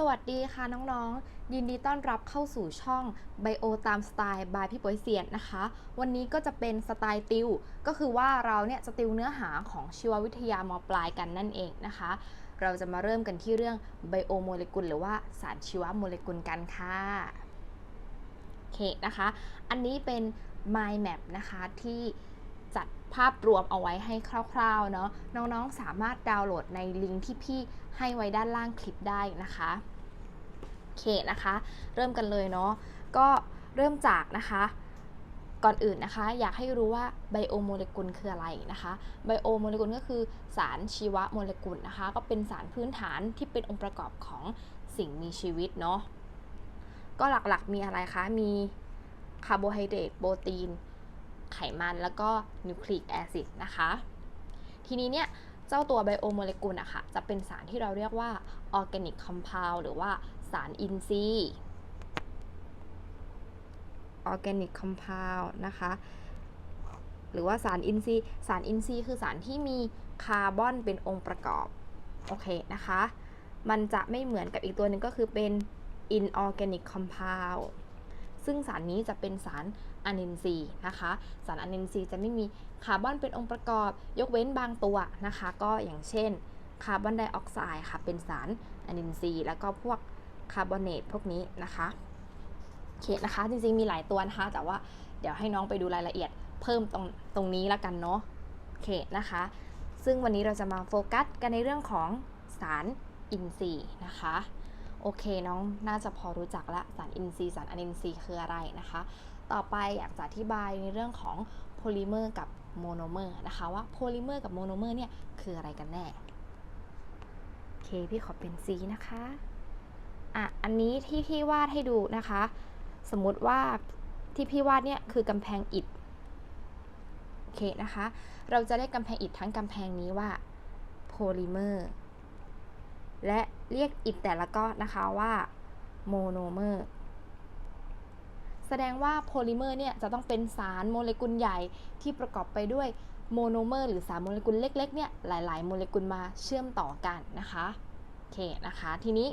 สวัสดีค่ะน้องๆ ยินดีต้อนรับเข้าสู่ช่อง Bio ตามสไตล์ by พี่ป๋ยเซียนนะคะ วันนี้ก็จะเป็นสไตล์ติว ก็คือว่าเราเนี่ยจะติวเนื้อหาของชีววิทยามปลายกันนั่นเองนะคะ เราจะมาเริ่มกันที่เรื่อง Bio โมเลกุลหรือว่าสารชีวโมเลกุลกันค่ะโอเคนะคะ อันนี้เป็น mind map นะคะที่ ภาพรวมเอาไว้ให้คร่าวๆเนาะน้องๆสามารถดาวน์โหลดในลิงก์ที่พี่ให้ไว้ด้านล่างคลิปได้นะคะโอเคนะคะ เริ่มกันเลยเนาะก็เริ่มจากนะคะก่อนอื่นนะคะอยากให้รู้ว่าไบโอโมเลกุลคืออะไรนะคะไบโอโมเลกุลก็คือสารชีวโมเลกุลนะคะ ก็เป็นสารพื้นฐานที่เป็นองค์ประกอบของสิ่งมีชีวิตเนาะก็หลักๆมีอะไรคะ มีคาร์โบไฮเดรตโปรตีน ไขมันแล้วก็นิวคลีอิกแอซิดนะคะ ทีนี้เนี่ยเจ้าตัวไบโอโมเลกุลอะค่ะจะเป็นสารที่เราเรียกว่าออร์แกนิกคอมเพลหรือว่าสารอินทรีย์ออร์แกนิกคอมเพลนะคะ หรือว่าสารอินทรีย์ สารอินทรีย์คือสารที่มีคาร์บอนเป็นองค์ประกอบ โอเคนะคะ มันจะไม่เหมือนกับอีกตัวหนึ่งก็คือเป็น inorganic compound ซึ่งสารนี้จะเป็นสาร อนินทรีย์นะคะ สารอนินทรีย์จะไม่มีคาร์บอนเป็นองค์ประกอบ ยกเว้นบางตัวนะคะ ก็อย่างเช่นคาร์บอนไดออกไซด์ค่ะ เป็นสารอนินทรีย์แล้วก็พวกคาร์บอเนตพวกนี้นะคะโอเคนะคะ จริงๆมีหลายตัวนะคะ แต่ว่าเดี๋ยวให้น้องไปดูรายละเอียดเพิ่มตรงตรงนี้แล้วกันเนาะโอเคนะคะ ซึ่งวันนี้เราจะมาโฟกัสกันในเรื่องของสารอินทรีย์นะคะโอเคน้องน่าจะพอรู้จักละสารอินทรีย์สารอนินทรีย์คืออะไรนะคะ ต่อไปอยากจะอธิบายในเรื่องของโพลิเมอร์กับโมโนเมอร์นะคะว่าโพลิเมอร์กับโมโนเมอร์เนี่ยคืออะไรกันแน่โอเคพี่ขอเป็น C นะคะอะอันนี้ที่พี่วาดให้ดูนะคะ สมมติว่าที่พี่วาดเนี่ยคือกำแพงอิฐโอเคนะคะ เราจะได้กำแพงอิฐทั้งกำแพงนี้ว่าโพลิเมอร์และเรียกอิฐแต่ละก้อนนะคะว่าโมโนเมอร์ แสดงว่าโพลิเมอร์เนี่ยจะต้องเป็นสารโมเลกุลใหญ่ที่ประกอบไปด้วยโมโนเมอร์หรือสารโมเลกุลเล็กๆเนี่ยหลายๆ โมเลกุลมาเชื่อมต่อกันนะคะโอเคนะคะ ทีนี้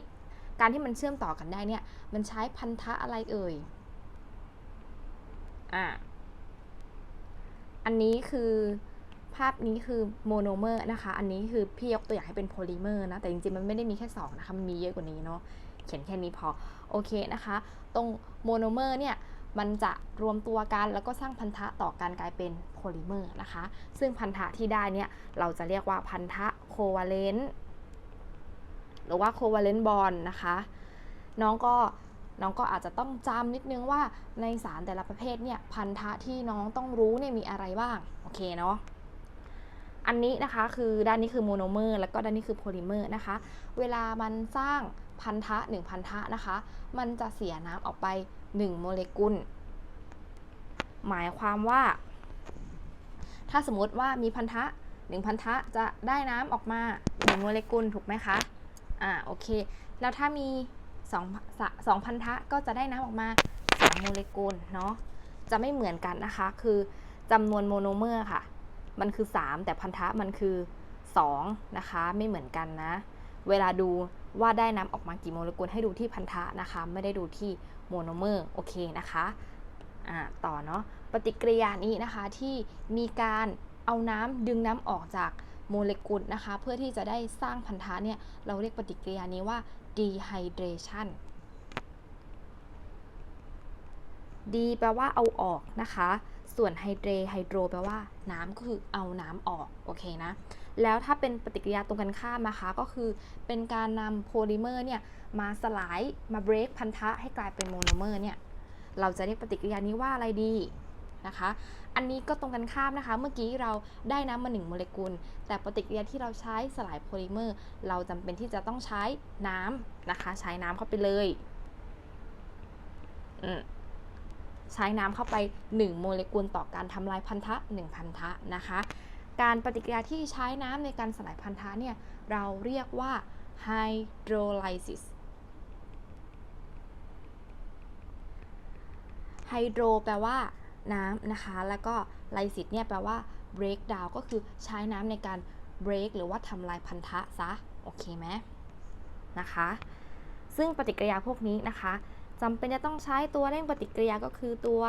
การที่มันเชื่อมต่อกันได้เนี่ยมันใช้พันธะอะไรเอ่ยอะอันนี้คือภาพนี้คือโมโนเมอร์นะคะ อันนี้คือพี่ยกตัวอย่างให้เป็นโพลิเมอร์นะ แต่จริงๆ มันไม่ได้มีแค่สองนะคะ มันมีเยอะกว่านี้เนาะ เขียนแค่นี้พอ โอเคนะคะ ตรงโมโนเมอร์เนี่ยมันจะรวมตัวกันแล้วก็สร้างพันธะต่อกันกลายเป็นโพลิเมอร์นะคะ ซึ่งพันธะที่ได้เนี่ยเราจะเรียกว่าพันธะโควาเลนต์หรือว่าโควาเลนต์บอลนะคะ น้องก็น้องก็อาจจะต้องจำนิดนึงว่าในสารแต่ละประเภทเนี่ยพันธะที่น้องต้องรู้เนี่ยมีอะไรบ้าง โอเคเนาะอันนี้นะคะคือด้านนี้คือโมโนเมอร์แล้วก็ด้านนี้คือโพลิเมอร์นะคะ เวลามันสร้าง พันธะ1พันธะนะคะ มันจะเสียน้ำออกไป 1 โมเลกุล หมายความว่า ถ้าสมมติว่ามีพันธะ1พันธะจะได้น้ำออกมา 1 โมเลกุลถูกไหมคะ อ่าโอเค แล้วถ้ามี2 2พันธะก็จะได้น้ำออกมา2โมเลกุลเนาะ จะไม่เหมือนกันนะคะ คือจำนวนโมโนเมอร์ค่ะ มันคือ 3 แต่พันธะมันคือ 2 นะคะ ไม่เหมือนกันนะ เวลาดู ว่าได้น้ำออกมากี่โมเลกุลให้ดูที่พันธะนะคะ ไม่ได้ดูที่โมโนเมอร์โอเคนะคะต่อเนาะปฏิกิริยานี้นะคะที่มีการเอาน้ำดึงน้ำออกจากโมเลกุลนะคะ เพื่อที่จะได้สร้างพันธะเนี่ยเราเรียกปฏิกิริยานี้ว่า dehydration D แปลว่าเอาออกนะคะ ส่วนไฮเดรไฮโดรแปลว่า น้ำก็คือเอาน้ำออกโอเคนะ แล้วถ้าเป็นปฏิกิริยาตรงกันข้ามนะคะก็คือเป็นการนำโพลิเมอร์เนี่ยมาสลายมาเบรกพันธะให้กลายเป็นโมโนเมอร์เนี่ยเราจะเรียกปฏิกิริยานี้ว่าอะไรดีนะคะ อันนี้ก็ตรงกันข้ามนะคะ เมื่อกี้เราได้น้ำมา1โมเลกุล แต่ปฏิกิริยาที่เราใช้สลายโพลิเมอร์ เราจำเป็นที่จะต้องใช้น้ำนะคะ ใช้น้ำเข้าไปเลยใช้น้ำเข้าไป 1 โมเลกุลต่อการทำลายพันธะ 1 พันธะนะคะ การปฏิกิริยาที่ใช้น้ำในการสลายพันธะเนี่ยเราเรียกว่า hydrolysis ไฮโดรแปลว่าน้ำนะคะ แล้วก็ไลซิสเนี่ยแปลว่า break down ก็คือใช้น้ำในการ break หรือว่าทำลายพันธะซะ โอเคไหมนะคะ ซึ่งปฏิกิริยาพวกนี้นะคะจำเป็นจะต้องใช้ตัวเร่งปฏิกิริยาก็คือตัว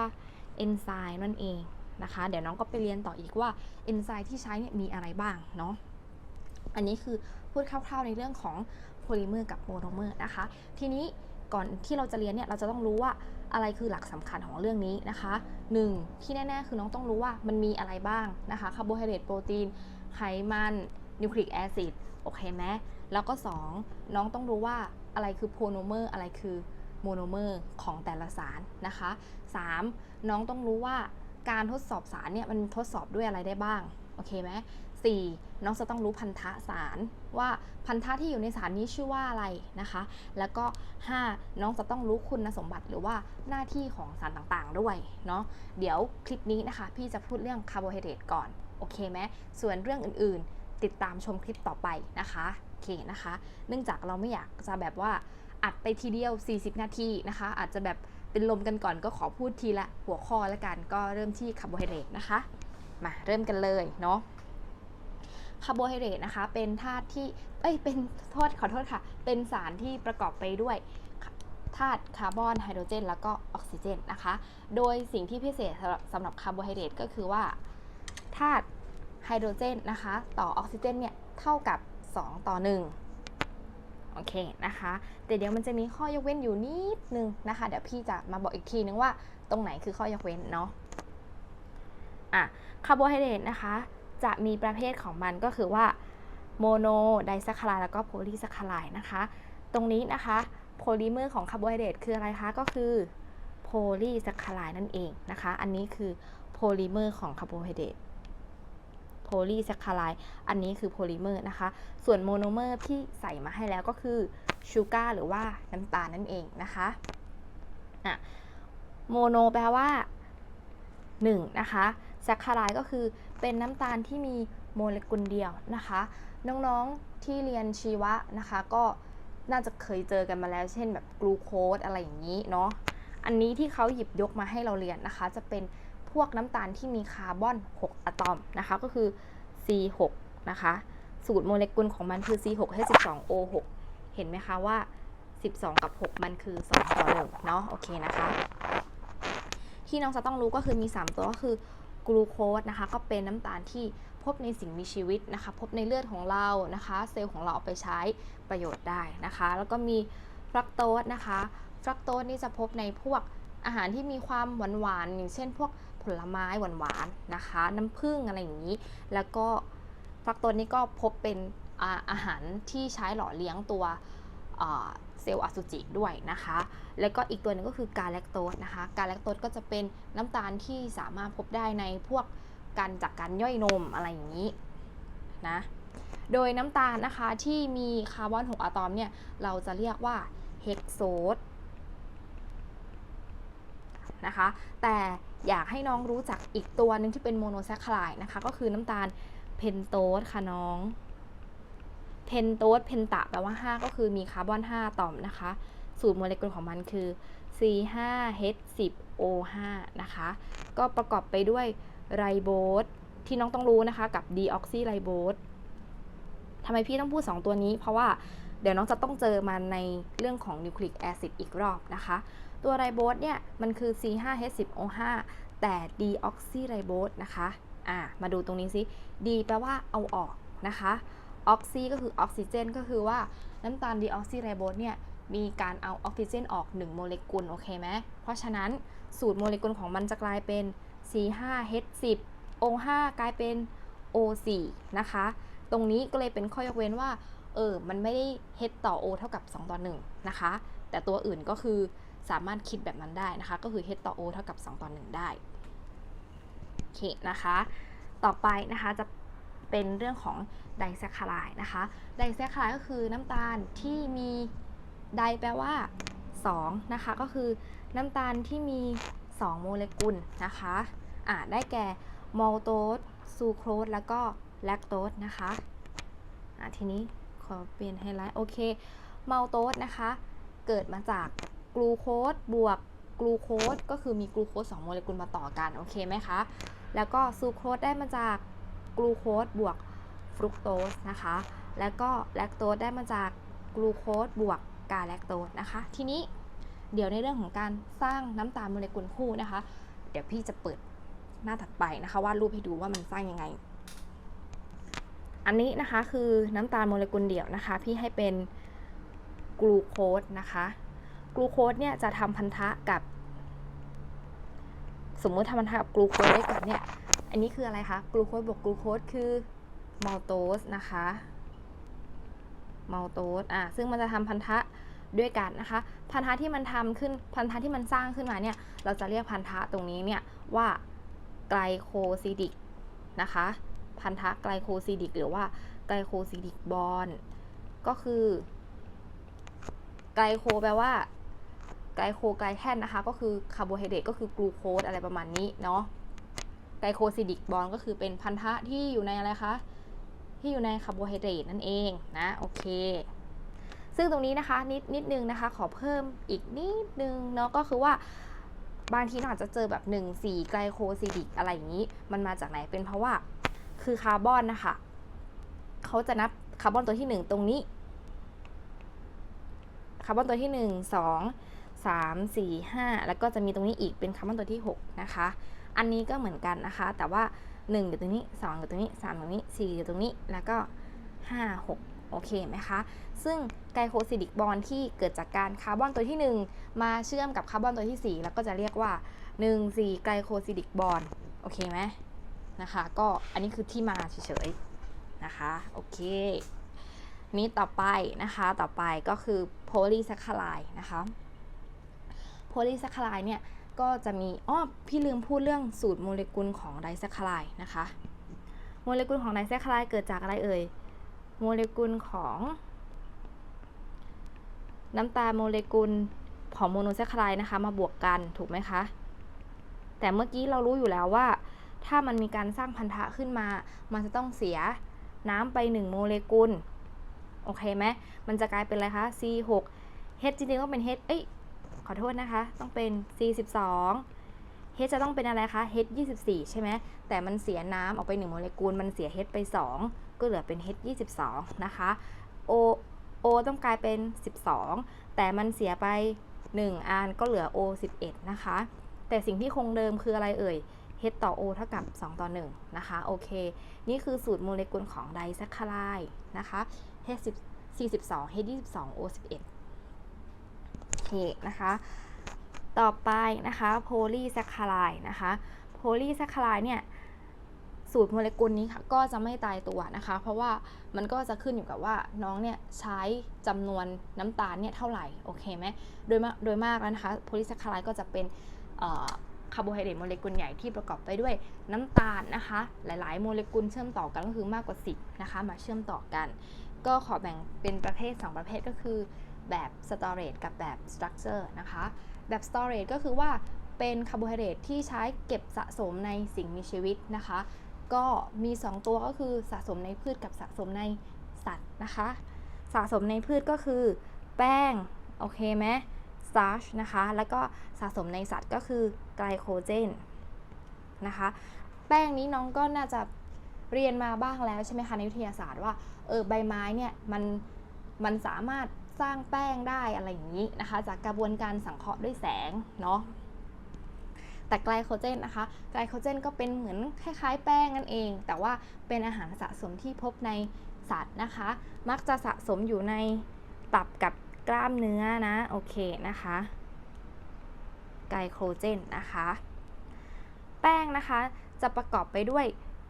เอนไซม์นั่นเอง นะคะ เดี๋ยวน้องก็ไปเรียนต่ออีกว่าเอนไซม์ที่ใช้เนี่ยมีอะไรบ้างเนาะอันนี้คือพูดคร่าวๆในเรื่องของโพลิเมอร์กับโมโนเมอร์นะคะ ทีนี้ก่อนที่เราจะเรียนเนี่ยเราจะต้องรู้ว่าอะไรคือหลักสำคัญของเรื่องนี้นะคะ 1. ที่แน่ๆคือน้องต้องรู้ว่ามันมีอะไรบ้างนะคะคาร์โบไฮเดรตโปรตีนไขมันนิวคลีอิกแอซิดโอเคไหมแล้วก็ 2 น้องต้องรู้ว่าอะไรคือโพโนเมอร์อะไรคือโมโนเมอร์ของแต่ละสารนะคะ 3. น้องต้องรู้ว่า การทดสอบสารเนี่ยมันทดสอบด้วยอะไรได้บ้าง โอเคไหม 4. น้องจะต้องรู้พันธะสารว่าพันธะที่อยู่ในสารนี้ชื่อว่าอะไรนะคะ แล้วก็ 5. น้องจะต้องรู้คุณสมบัติหรือว่าหน้าที่ของสารต่างๆด้วยเนาะเดี๋ยวคลิปนี้นะคะ พี่จะพูดเรื่องคาร์โบไฮเดรตก่อน โอเคไหมส่วนเรื่องอื่นๆ ติดตามชมคลิปต่อไปนะคะโอเคนะคะ เนื่องจากเราไม่อยากจะแบบว่าอัดไปทีเดียว 40 นาทีนะคะ อาจจะแบบ เป็นลมกันก่อนก็ขอพูดทีละหัวข้อแล้วกันก็เริ่มที่คาร์โบไฮเดรตนะคะ มาเริ่มกันเลยเนาะคาร์โบไฮเดรตนะคะ เป็นธาตุที่เอ้ยเป็นโทษขอโทษค่ะ เป็นสารที่ประกอบไปด้วยธาตุคาร์บอนไฮโดรเจน แล้วก็ออกซิเจนนะคะ โดยสิ่งที่พิเศษสำหรับสำหรับคาร์โบไฮเดรตก็คือว่าธาตุไฮโดรเจนนะคะ ต่อออกซิเจนเนี่ยเท่ากับ 2 ต่อ 1 โอเคนะคะ แต่เดี๋ยวมันจะมีข้อยกเว้นอยู่นิดนึงนะคะ เดี๋ยวพี่จะมาบอกอีกทีนึงว่าตรงไหนคือข้อยกเว้นเนาะอะคาร์โบไฮเดรตนะคะ จะมีประเภทของมันก็คือว่าโมโนไดซัคคาไลด์แล้วก็โพลีซัคคาไลด์นะคะ ตรงนี้นะคะโพลิเมอร์ของคาร์โบไฮเดรตคืออะไรคะ ก็คือโพลีซัคคาไลด์นั่นเองนะคะ อันนี้คือโพลิเมอร์ของคาร์โบไฮเดรต โพลีซัคคาไลด์อันนี้คือโพลิเมอร์นะคะ ส่วนโมโนเมอร์ที่ใส่มาให้แล้วก็คือชูการ์หรือว่าน้ำตาลนั่นเองนะคะอะโมโนแปลว่า 1 นะคะแซคคาไรก็คือเป็นน้ำตาลที่มีโมเลกุลเดียวนะคะ น้องๆที่เรียนชีวะนะคะ ก็น่าจะเคยเจอกันมาแล้ว เช่นแบบกลูโคสอะไรอย่างนี้เนาะอันนี้ที่เขาหยิบยกมาให้เราเรียนนะคะ จะเป็น วกน้ำตาลที่มีคาร์บอน 6 อะตอมนะคะ ก็คือ C6 นะคะ สูตรโมเลกุลของมันคือ C6H12O6 เห็นไหมคะว่า 12 กับ 6 มันคือ 2 ต่อ 1 เนาะโอเคนะคะ ที่น้องจะต้องรู้ก็คือมี 3 ตัวก็คือกลูโคสนะคะ ก็เป็นน้ำตาลที่พบในสิ่งมีชีวิตนะคะ พบในเลือดของเรานะคะ เซลล์ของเราเอาไปใช้ประโยชน์ได้นะคะ แล้วก็มีฟรักโตสนะคะฟรักโตสนี่จะพบในพวกอาหารที่มีความหวานหวานอย่างเช่นพวก ผลไม้หวานๆนะคะ น้ำผึ้งอะไรอย่างนี้ แล้วก็ฟักโตสนี่ก็พบเป็นอาอาหารที่ใช้หล่อเลี้ยงตัวเซลล์อสุจิด้วยนะคะ แล้วก็อีกตัวหนึงก็คือกาแลคโตสนะคะ กาแลคโตสก็จะเป็นน้ำตาลที่สามารถพบได้ในพวกการจากการย่อยนมอะไรอย่างนี้นะ โดยน้ำตาลนะคะที่มีคาร์บอน 6อะตอมเนี่ย เราจะเรียกว่าเฮกโซสนะคะ แต่ อยากให้น้องรู้จักอีกตัวหนึ่งที่เป็นโมโนแซคคาไลด์นะคะ ก็คือน้ำตาลเพนโตสค่ะน้องเพนโตสเพนตะแปลว่า 5 ก็คือมีคาร์บอน5อะตอมนะคะ สูตรโมเลกุลของมันคือ C5H10O5 นะคะ ก็ประกอบไปด้วยไรโบสที่น้องต้องรู้นะคะ กับดีออกซิไรโบสทำไมพี่ต้องพูด 2 ตัวนี้ เพราะว่าเดี๋ยวน้องจะต้องเจอมันในเรื่องของนิวคลีอิกแอซิดอีกรอบนะคะ ตัวไรโบสเนี่ยมันคือ C5H10O5 แต่ดีออกซิไรโบสนะคะอ่ามาดูตรงนี้สิดีแปลว่าเอาออกนะคะออกซิก็คือออกซิเจน ก็คือว่าน้ำตาลดีออกซิไรโบสเนี่ยมีการเอาออกซิเจนออก 1 โมเลกุลโอเคไหมเพราะฉะนั้นสูตรโมเลกุลของมันจะกลายเป็น C5H10 O5 กลายเป็น O4 นะคะ ตรงนี้ก็เลยเป็นข้อยกเว้นว่า เออ มันไม่ได้ H ต่อ O เท่ากับ 2 ต่อ 1 นะคะ แต่ตัวอื่นก็คือ สามารถคิดแบบนั้นได้นะคะ ก็คือ H ต่อ O เท่ากับ 2 ต่อ 1 ได้โอเคนะคะ ต่อไปนะคะจะเป็นเรื่องของไดแซคคาไลด์นะคะ ไดแซคคาไลด์ก็คือน้ำตาลที่มีไดแปลว่า 2 นะคะ ก็คือน้ำตาลที่มี 2 โมเลกุลนะคะอ่าได้แก่มอลโตสซูโครสแล้วก็แลคโตสนะคะอ่าทีนี้ขอเปลี่ยนไฮไลท์โอเคมอลโตสนะคะ เกิดมาจาก กลูโคสบวกกลูโคสก็คือมีกลูโคส2โมเลกุลมาต่อกันโอเคไหมคะ แล้วก็ซูโคสได้มาจากกลูโคสบวกฟรุกโตสนะคะ แล้วก็แลคโตสได้มาจากกลูโคสบวกกาแลคโตสนะคะ ทีนี้เดี๋ยวในเรื่องของการสร้างน้ำตาลโมเลกุลคู่นะคะ เดี๋ยวพี่จะเปิดหน้าถัดไปนะคะวาดรูปให้ดูว่ามันสร้างยังไง อันนี้นะคะคือน้ำตาลโมเลกุลเดี่ยวนะคะ พี่ให้เป็นกลูโคสนะคะ กลูโคสเนี่ยจะทำพันธะกับ สมมุติทำพันธะกับกลูโคสได้ก่อนเนี่ย อันนี้คืออะไรคะ กลูโคสบวกกลูโคสคือมัลโตสนะคะมัลโตสอะซึ่งมันจะทำพันธะด้วยกันนะคะ พันธะที่มันทำขึ้นพันธะที่มันสร้างขึ้นมาเนี่ย เราจะเรียกพันธะตรงนี้เนี่ยว่าไกลโคซิดิกนะคะ พันธะไกลโคซิดิกหรือว่าไกลโคซิดิกบอนก็คือ ไกลโคแปลว่า ไกลโคไกลแคนนะคะ ก็คือคาร์โบไฮเดรตก็คือกลูโคสอะไรประมาณนี้เนาะไกลโคซิดิกบอนก็คือเป็นพันธะที่อยู่ในอะไรคะที่อยู่ในคาร์โบไฮเดรตนั่นเองนะโอเค ซึ่งตรงนี้นะคะนิดนิดนึงนะคะ ขอเพิ่มอีกนิดนึงเนาะก็คือว่าบางทีเราอาจจะเจอแบบ 1 4 ไกลโคซิดิกอะไรอย่างนี้ มันมาจากไหนเป็นเพราะว่าคือคาร์บอนนะคะเขาจะนับคาร์บอนตัวที่ 1 ตรงนี้คาร์บอนตัวที่ 1 2 3 4 5 แล้วก็จะมีตรงนี้อีกเป็นคาร์บอนตัวที่ 6 นะคะ อันนี้ก็เหมือนกันนะคะ แต่ว่า 1 อยู่ตรงนี้ 2 อยู่ตรงนี้ 3 อยู่ตรงนี้ 4 อยู่ตรงนี้ แล้วก็ 5 6 โอเคไหมคะ ซึ่งไกลโคซิดิกบอนที่เกิดจากการคาร์บอนตัวที่ 1 มาเชื่อมกับคาร์บอนตัวที่ 4 แล้วก็จะเรียกว่า 1 4 ไกลโคซิดิกบอนโอเคไหมนะคะ ก็อันนี้คือที่มาเฉยๆนะคะ โอเคนี้ต่อไปนะคะ ต่อไปก็คือโพลีแซคคาไลนะคะ ลีแซคคาไลเนี่ยก็จะมีอ้อพี่ลืมพูดเรื่องสูตรโมเลกุลของไดแซคคาไลนะคะ โมเลกุลของไดแซคคาไลเกิดจากอะไรเอ่ย โมเลกุลของ น้ำตาโมเลกุลของโมโนแซคคาไลนะคะมาบวกกันถูกไหมคะ แต่เมื่อกี้เรารู้อยู่แล้วว่า ถ้ามันมีการสร้างพันธะขึ้นมา มันจะต้องเสียน้ำไป 1 โมเลกุล โอเคไหมมันจะกลายเป็นอะไรคะ C6 H จริงๆต้องเป็น H เอ้ย ขอโทษนะคะ ต้องเป็น C12 H จะต้องเป็นอะไรคะ H 24 ใช่ไหม แต่มันเสียน้ำออกไป 1 โมเลกุล มันเสีย H ไป 2 ก็เหลือเป็น H 22 นะคะ O O ต้องกลายเป็น 12 แต่มันเสียไป 1 อันก็เหลือ O 11 นะคะ แต่สิ่งที่คงเดิมคืออะไรเอ่ย H ต่อ O เท่ากับ 2 ต่อ 1 นะคะ โอเค นี่คือสูตรโมเลกุลของไดแซคคาไลนะคะ H 42 H 22 O 11 เคนะคะ ต่อไปนะคะโพลีแซคคาไลนะคะโพลีแซคคาไลเนี่ยสูตรโมเลกุลนี้ค่ะก็จะไม่ตายตัวนะคะ เพราะว่ามันก็จะขึ้นอยู่กับว่าน้องเนี่ยใช้จำนวนน้ำตาลเนี่ยเท่าไหร่โอเคไหมโดยมากโดยมากแล้วนะคะโพลีแซคคาไลก็จะเป็นคาร์โบไฮเดรตโมเลกุลใหญ่ที่ประกอบไปด้วยน้ำตาลนะคะ หลาย ๆ โมเลกุลเชื่อมต่อกันก็คือมากกว่า 10นะคะ มาเชื่อมต่อกัน ก็ขอแบ่งเป็นประเภท 2 ประเภทก็คือ แบบ storage กับแบบ structure นะคะ แบบ storage ก็คือว่าเป็นคาร์โบไฮเดรตที่ใช้เก็บสะสมในสิ่งมีชีวิตนะคะ ก็มี 2 ตัวก็คือสะสมในพืชกับสะสมในสัตว์นะคะ สะสมในพืชก็คือ แป้ง โอเคไหม starch นะคะ แล้วก็สะสมในสัตว์ก็คือไกลโคเจนนะคะ แป้งนี้น้องก็น่าจะเรียนมาบ้างแล้วใช่ไหมคะในวิทยาศาสตร์ว่าเออใบไม้เนี่ยมันมันสามารถ สร้างแป้งได้อะไรอย่างนี้นะคะ จากกระบวนการสังเคราะห์ด้วยแสงเนาะแต่ไกลโคเจนนะคะ ไกลโคเจนก็เป็นเหมือนคล้าย ๆ แป้งนั่นเอง แต่ว่าเป็นอาหารสะสมที่พบในสัตว์นะคะ มักจะสะสมอยู่ในตับกับกล้ามเนื้อนะ โอเคนะคะ ไกลโคเจนนะคะ แป้งนะคะจะประกอบไปด้วย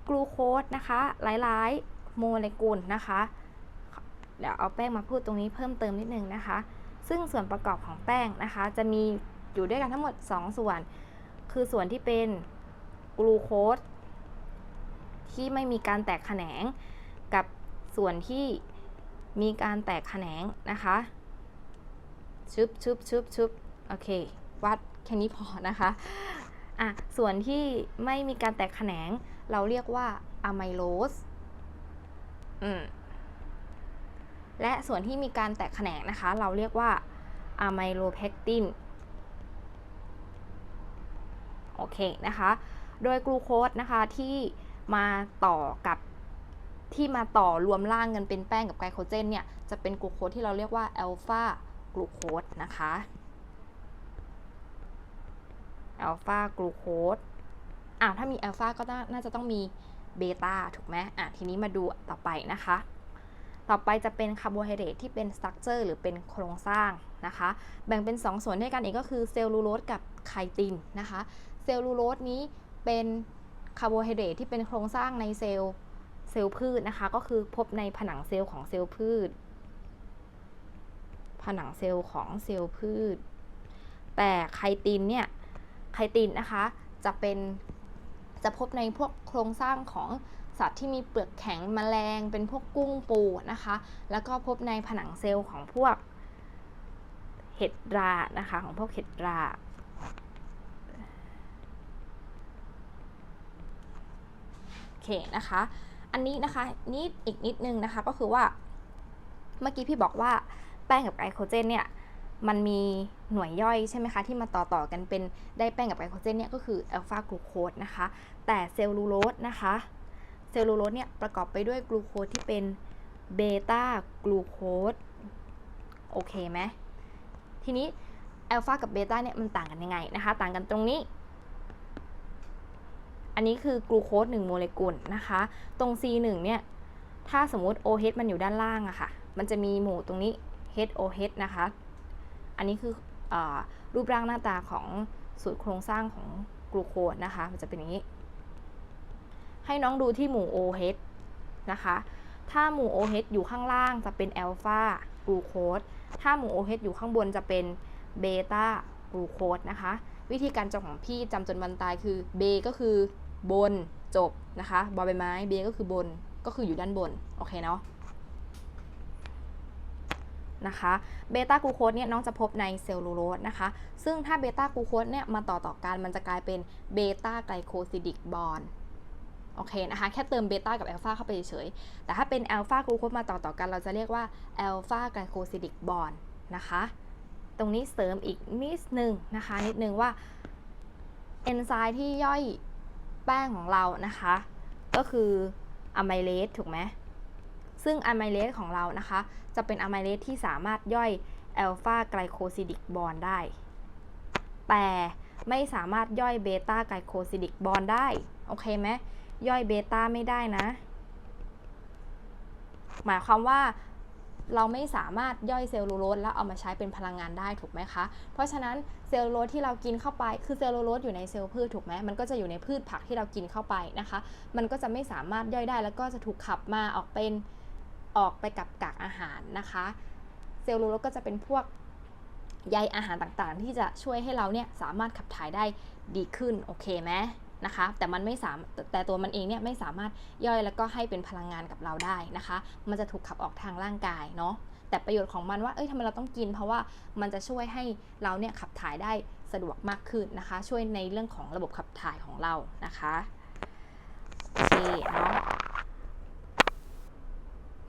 กลูโคสนะคะ หลายๆ โมเลกุลนะคะ เดี๋ยวเอาแป้งมาพูดตรงนี้เพิ่มเติมนิดนึงนะคะ ซึ่งส่วนประกอบของแป้งนะคะ จะมีอยู่ด้วยกันทั้งหมด 2 ส่วน คือส่วนที่เป็นกลูโคสที่ไม่มีการแตกแขนง กับส่วนที่มีการแตกแขนงนะคะชึบชึบชึบชึบโอเค วัดแค่นี้พอนะคะอะส่วนที่ไม่มีการแตกแขนง เราเรียกว่าอะไมโลสอืม และส่วนที่มีการแตกแขนงนะคะ เราเรียกว่าอะไมโลเพกตินโอเคนะคะ โดยกลูโคสนะคะที่มาต่อกับที่มาต่อรวมร่างกันเป็นแป้งกับไกลโคเจนเนี่ย จะเป็นกลูโคสที่เราเรียกว่าอัลฟากลูโคสนะคะอัลฟากลูโคสอ้าวถ้ามีอัลฟาก็น่าน่าจะต้องมีเบต้าถูกไหมอะทีนี้มาดูต่อไปนะคะ ต่อไปจะเป็นคาร์โบไฮเดรตที่เป็นสตรัคเจอร์หรือเป็นโครงสร้างนะคะ แบ่งเป็น 2 ส่วนด้วยกันอีกก็คือเซลลูโลสกับไคตินนะคะ เซลลูโลสนี้เป็นคาร์โบไฮเดรตที่เป็นโครงสร้างในเซลล์เซลล์พืชนะคะ ก็คือพบในผนังเซลล์ของเซลล์พืช ผนังเซลล์ของเซลล์พืช แต่ไคตินเนี่ยไคตินนะคะจะเป็นจะพบในพวกโครงสร้างของ สัตว์ที่มีเปลือกแข็งแมลง เป็นพวกกุ้งปูนะคะ แล้วก็พบในผนังเซลล์ของพวกเห็ดรานะคะของพวกเห็ดราโอเคนะคะ อันนี้นะคะนิดอีกนิดนึงนะคะก็คือว่า เมื่อกี้พี่บอกว่าแป้งกับไกลโคเจนเนี่ยมันมีหน่วยย่อยใช่ไหมคะ ที่มาต่อต่อกันเป็นได้แป้งกับไกลโคเจนเนี่ยก็คืออัลฟา กลูโคสนะคะ แต่เซลลูโลสนะคะ เซลลูโลสเนี่ยประกอบไปด้วยกลูโคสที่เป็นเบต้ากลูโคสโอเคไหมทีนี้อัลฟากับเบต้าเนี่ยมันต่างกันยังไงนะคะ ต่างกันตรงนี้ อันนี้คือกลูโคส1โมเลกุลนะคะ ตรง C1 เนี่ย ถ้าสมมุติ OH มันอยู่ด้านล่างอะค่ะ มันจะมีหมู่ตรงนี้ HOH นะคะ อันนี้คืออรูปร่างหน้าตาของสูตรโครงสร้างของกลูโคสนะคะ มันจะเป็นอย่างนี้ ให้น้องดูที่หมู่ OH นะคะ ถ้าหมู่ OH อยู่ข้างล่างจะเป็นอัลฟากลูโคสถ้าหมู่ OH อยู่ข้างบนจะเป็นเบต้ากลูโคสนะคะ วิธีการจำของพี่จำจนวันตายคือเบก็คือบนจบนะคะบอใบไม้เบก็คือบนก็คืออยู่ด้านบน โอเคเนาะนะคะเบต้ากลูโคสเนี่ยน้องจะพบในเซลลูโลสนะคะ ซึ่งถ้าเบต้ากลูโคสเนี่ยมาต่อต่อกันมันจะกลายเป็นเบต้าไกลโคซิดิกบอน โอเคนะคะแค่เติมเบต้ากับแอลฟาเข้าไปเฉยๆแต่ถ้าเป็นแอลฟากลูโคสมาต่อต่อกันเราจะเรียกว่าแอลฟาไกลโคซิดิกบอนนะคะตรงนี้เสริมอีกนิดนึงนะคะนิดนึงว่าเอนไซม์ที่ย่อยแป้งของเรานะคะ ก็คืออะไมเลสถูกไหมซึ่งอะไมเลสของเรานะคะ จะเป็นอะไมเลสที่สามารถย่อยแอลฟาไกลโคซิดิกบอนได้ แต่ไม่สามารถย่อยเบต้าไกลโคซิดิกบอนได้ โอเคไหม ย่อยเบต้าไม่ได้นะ หมายความว่าเราไม่สามารถย่อยเซลลูโลสแล้วเอามาใช้เป็นพลังงานได้ถูกไหมคะ เพราะฉะนั้นเซลลูโลสที่เรากินเข้าไปคือเซลลูโลสอยู่ในเซลล์พืชถูกไหมมันก็จะอยู่ในพืชผักที่เรากินเข้าไปนะคะ มันก็จะไม่สามารถย่อยได้แล้วก็จะถูกขับมาออกเป็นออกไปกับกากอาหารนะคะ เซลลูโลสก็จะเป็นพวกใยอาหารต่างๆ ที่จะช่วยให้เราเนี่ยสามารถขับถ่ายได้ดีขึ้นโอเคไหม นะคะ แต่มันไม่สามแต่ตัวมันเองเนี่ยไม่สามารถย่อยแล้วก็ให้เป็นพลังงานกับเราได้นะคะ มันจะถูกขับออกทางร่างกายเนาะแต่ประโยชน์ของมันว่าเอ้ยทำไมเราต้องกิน เพราะว่ามันจะช่วยให้เราเนี่ยขับถ่ายได้สะดวกมากขึ้นนะคะ ช่วยในเรื่องของระบบขับถ่ายของเรานะคะโอเคเนาะ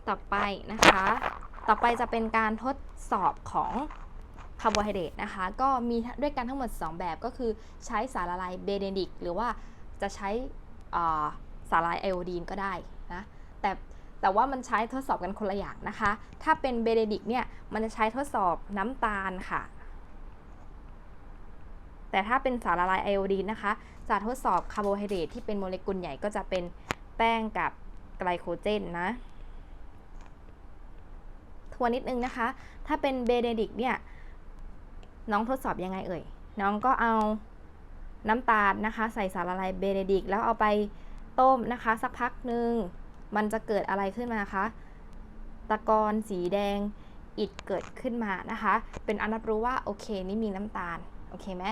ต่อไปนะคะ ต่อไปจะเป็นการทดสอบของ คาร์โบไฮเดรตนะคะ ก็มีด้วยกันทั้งหมด 2 แบบก็คือใช้สารละลายเบเนดิก หรือว่าจะใช้สารละลายไอโอดีนก็ได้นะแต่แต่ว่ามันใช้ทดสอบกันคนละอย่างนะคะ ถ้าเป็นเบเนดิกเนี่ยมันจะใช้ทดสอบน้ำตาลค่ะ แต่ถ้าเป็นสารละลายไอโอดีนนะคะจะทดสอบคาร์โบไฮเดรตที่เป็นโมเลกุลใหญ่ก็จะเป็นแป้งกับไกลโคเจนนะทวนนิดนึงนะคะ ถ้าเป็นเบเนดิกเนี่ย น้องทดสอบยังไงเอ่ย น้องก็เอาน้ำตาลนะคะ ใส่สารละลายเบเนดิกแล้วเอาไปต้มนะคะ สักพักหนึ่งมันจะเกิดอะไรขึ้นมาคะ ตะกอนสีแดงอิดเกิดขึ้นมานะคะ เป็นอันรับรู้ว่าโอเคนี่มีน้ำตาล โอเคไหม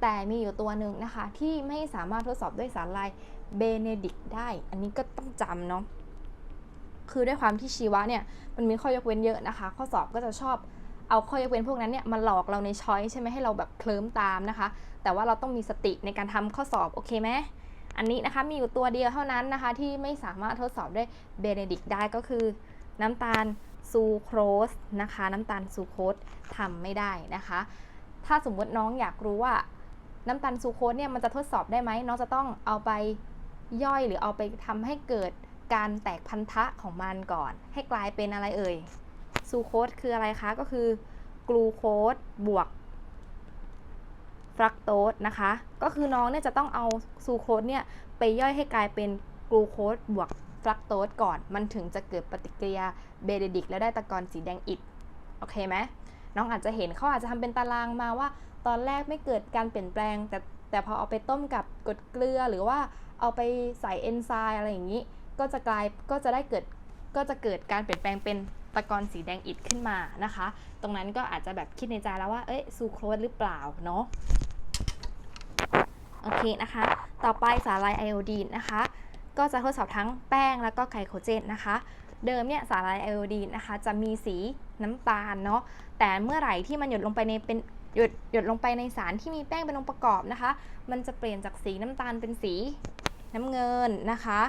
แต่มีอยู่ตัวหนึ่งนะคะ ที่ไม่สามารถทดสอบด้วยสารละลายเบเนดิกได้ อันนี้ก็ต้องจำเนาะ คือด้วยความที่ชีวะเนี่ย มันมีข้อยกเว้นเยอะนะคะ ข้อสอบก็จะชอบ เอาข้อยกเว้นพวกนั้นเนี่ยมาหลอกเราในช้อยใช่ไหมให้เราแบบเคลิ้มตามนะคะ แต่ว่าเราต้องมีสติในการทำข้อสอบโอเคไหมอันนี้นะคะมีอยู่ตัวเดียวเท่านั้นนะคะที่ไม่สามารถทดสอบด้วยเบเนดิกได้ก็คือ น้ำตาลซูโครสนะคะ น้ำตาลซูโครสทำไม่ได้นะคะ ถ้าสมมติน้องอยากรู้ว่าน้ำตาลซูโครสเนี่ยมันจะทดสอบได้ไหมน้องจะต้องเอาไปย่อยหรือเอาไปทำให้เกิดการแตกพันธะของมันก่อน ให้กลายเป็นอะไรเอ่ย ซูโคสคืออะไรคะ ก็คือกลูโคสบวกฟรักโตสนะคะ ก็คือน้องเนี่ยจะต้องเอาซูโคสเนี่ยไปย่อยให้กลายเป็นกลูโคสบวกฟรักโตสก่อน มันถึงจะเกิดปฏิกิริยาเบเดดิก แล้วได้ตะกอนสีแดงอิฐโอเคไหมน้องอาจจะเห็นเขาอาจจะทำเป็นตารางมาว่า ตอนแรกไม่เกิดการเปลี่ยนแปลง แต่แต่พอเอาไปต้มกับกรดเกลือหรือว่าเอาไปใส่เอนไซม์อะไรอย่างนี้ ก็จะกลายก็จะได้เกิดก็จะเกิดการเปลี่ยนแปลงเป็น ตะกอนสีแดงอิฐขึ้นมานะคะ ตรงนั้นก็อาจจะแบบคิดในใจแล้วว่าเอ้ยซูโครสหรือเปล่าเนาะโอเคนะคะ ต่อไปสาลายไอโอดีนนะคะ ก็จะทดสอบทั้งแป้งแล้วก็ไกลโคเจนนะคะ เดิมเนี่ยสาลายไอโอดีนนะคะ จะมีสีน้ำตาลเนาะ แต่เมื่อไหร่ที่มันหยดลงไปในเป็นหยดหยดลงไปในสารที่มีแป้งเป็นองค์ประกอบนะคะ มันจะเปลี่ยนจากสีน้ำตาลเป็นสีน้ำเงินนะคะ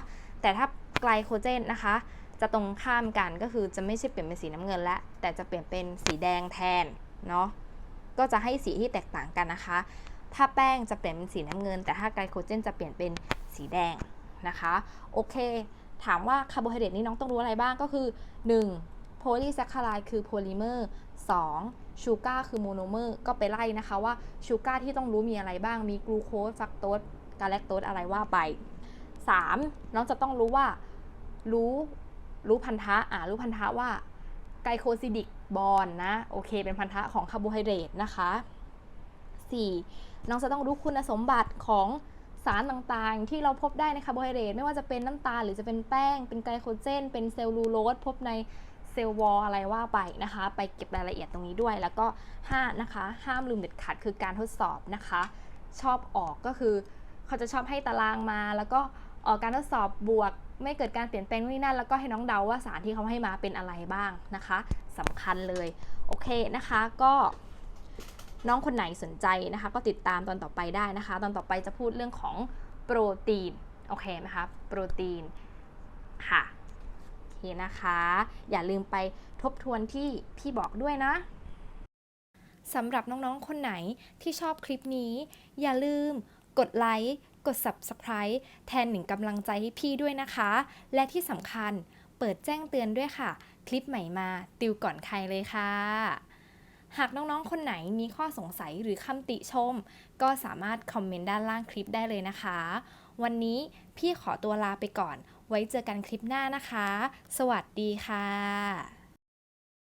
แต่ถ้าไกลโคเจนนะคะ จะตรงข้ามกันก็คือจะไม่ใช่เปลี่ยนเป็นสีน้ำเงินแล้วแต่จะเปลี่ยนเป็นสีแดงแทนเนาะก็จะให้สีที่แตกต่างกันนะคะ ถ้าแป้งจะเปลี่ยนเป็นสีน้ำเงิน แต่ถ้าไกลโคเจนจะเปลี่ยนเป็นสีแดงนะคะโอเค ถามว่าคาร์โบไฮเดรตนี้น้องต้องรู้อะไรบ้างก็คือ 1. โพลีแซคคารายคือโพลิเมอร์ 2. ชูการ์คือโมโนเมอร์ก็ไปไล่นะคะว่าชูการ์ที่ต้องรู้มีอะไรบ้างมีกลูโคสฟักโตสกาแลคโตสอะไรว่าไป 3. น้องจะต้องรู้ว่ารู้ รู้พันธะอ่ารู้พันธะว่าไกลโคซิดิกบอนนะโอเค เป็นพันธะของคาร์โบไฮเดรตนะคะ 4. น้องจะต้องรู้คุณสมบัติของสารต่างๆ ที่เราพบได้ในคาร์โบไฮเดรตไม่ว่าจะเป็นน้ำตาลหรือจะเป็นแป้ง เป็นไกลโคเจน เป็นเซลลูโลสพบในเซลล์วอลอะไรว่าไปนะคะ ไปเก็บรายละเอียดตรงนี้ด้วย แล้วก็ 5 นะคะ ห้ามลืมเด็ดขาดคือการทดสอบนะคะ ชอบออกก็คือ เขาจะชอบให้ตารางมา แล้วก็ออกการทดสอบบวก ไม่เกิดการเปลี่ยนแปลงนู่นนี่นั่นแล้วก็ให้น้องเดาว่าสารที่เขาให้มาเป็นอะไรบ้างนะคะสำคัญเลยโอเคนะคะก็น้องคนไหนสนใจนะคะ ก็ติดตามตอนต่อไปได้นะคะ ตอนต่อไปจะพูดเรื่องของโปรตีนโอเคไหมคะโปรตีนค่ะโอเคนะคะ อย่าลืมไปทบทวนที่พี่บอกด้วยนะสำหรับน้องๆคนไหนที่ชอบคลิปนี้ อย่าลืมกดไลค์ กด Subscribe แทนหนึ่งกำลังใจให้พี่ด้วยนะคะ และที่สำคัญเปิดแจ้งเตือนด้วยค่ะ คลิปใหม่มาติวก่อนใครเลยค่ะ หากน้องๆ คนไหนมีข้อสงสัยหรือคำติชม ก็สามารถคอมเมนต์ด้านล่างคลิปได้เลยนะคะ วันนี้พี่ขอตัวลาไปก่อน ไว้เจอกันคลิปหน้านะคะ สวัสดีค่ะ